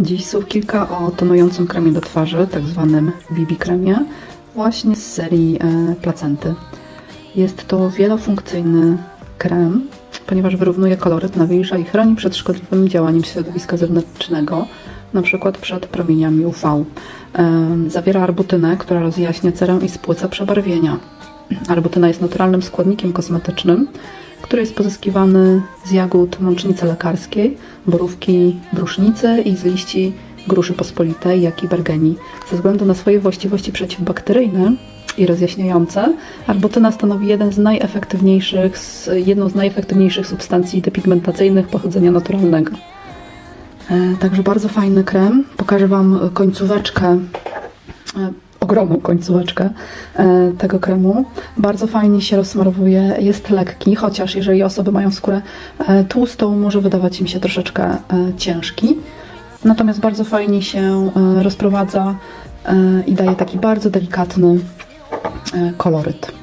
Dziś słów kilka o tonującym kremie do twarzy, tak zwanym BB kremie, właśnie z serii e, placenty. Jest to wielofunkcyjny krem, ponieważ wyrównuje koloryt, nawilża i chroni przed szkodliwym działaniem środowiska zewnętrznego, przykład przed promieniami UV. E, Zawiera arbutynę, która rozjaśnia cerę i spłyca przebarwienia. Arbutyna jest naturalnym składnikiem kosmetycznym, który jest pozyskiwany z jagód mącznicy lekarskiej, borówki brusznicy i z liści gruszy pospolitej, jak i bergenii. Ze względu na swoje właściwości przeciwbakteryjne i rozjaśniające, arbutyna stanowi jeden z najefektywniejszych, jedną z najefektywniejszych substancji depigmentacyjnych pochodzenia naturalnego. E, Także bardzo fajny krem. Pokażę Wam końcóweczkę, e, ogromną końcóweczkę e, tego kremu. Bardzo fajnie się rozsmarowuje, jest lekki, chociaż jeżeli osoby mają skórę e, tłustą, może wydawać im się troszeczkę e, ciężki. Natomiast bardzo fajnie się rozprowadza i daje taki bardzo delikatny koloryt.